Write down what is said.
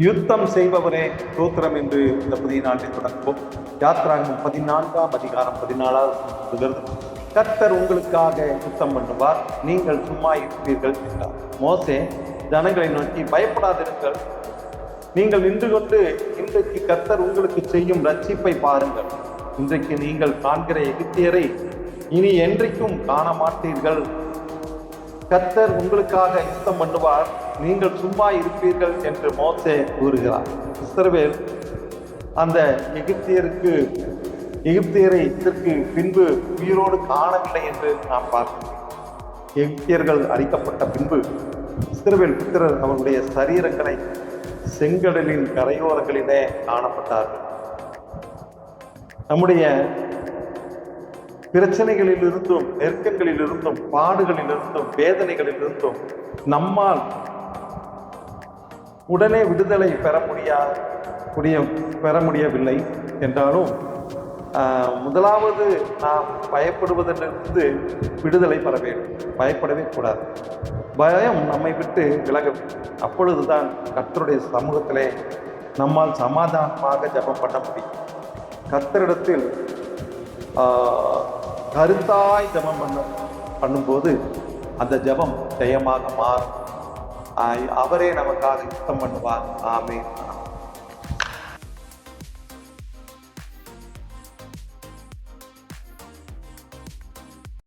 யுத்தம் செய்பவரே தோத்திரம் என்று இந்த புதிய நாட்டில் தொடங்குவோம். யாத்ராங்கம் பதினான்காம் அதிகாரம் பதினாலாவது கர்த்தர் உங்களுக்காக யுத்தம் பண்ணுவார் நீங்கள் சும்மா இருப்பீர்கள் என்றார். மோசே ஜனங்களை நோக்கி பயப்படாதிருங்கள். நீங்கள் நின்று கொண்டு இன்றைக்கு கர்த்தர் உங்களுக்கு செய்யும் ரட்சிப்பை பாருங்கள். இன்றைக்கு நீங்கள் காண்கிற எகிப்தியரை இனி என்றைக்கும் காண மாட்டீர்கள் கத்தர் உங்களுக்காக யுத்தம் பண்ணுவார். நீங்கள் சும்மா இருப்பீர்கள் என்று மோசே கூறுகிறார். இஸ்ரவேல் அந்த எகிப்தியருக்கு எகிப்தியரை இதற்கு பின்பு உயிரோடு காணவில்லை என்று நாம் பார்க்கிறோம். எகிப்தியர்கள் அழிக்கப்பட்ட பின்பு இஸ்ரவேல் புத்திரர் அவருடைய சரீரங்களை செங்கடலின் கரையோரங்களிலே காணப்பட்டார்கள். நம்முடைய பிரச்சனைகளிலிருந்தும் நெருக்கங்களிலிருந்தும் பாடுகளிலிருந்தும் வேதனைகளிலிருந்தும் நம்மால் உடனே விடுதலை பெற முடியா முடிய பெற முடியவில்லை என்றாலும் முதலாவது நாம் பயப்படுவதிலிருந்து விடுதலை பெற வேண்டும். பயப்படவே கூடாது. பயம் நம்மை விட்டு விலக அப்பொழுதுதான் கத்தருடைய சமூகத்திலே நம்மால் சமாதானமாக ஜபம் பண்ண முடியும். கர்த்தரிடத்தில் கருத்தாய் ஜெபம் பண்ண பண்ணும்போது அந்த ஜெபம் ஜெயமாக மாறும். அவரே நமக்காக யுத்தம் பண்ணுவார். ஆமே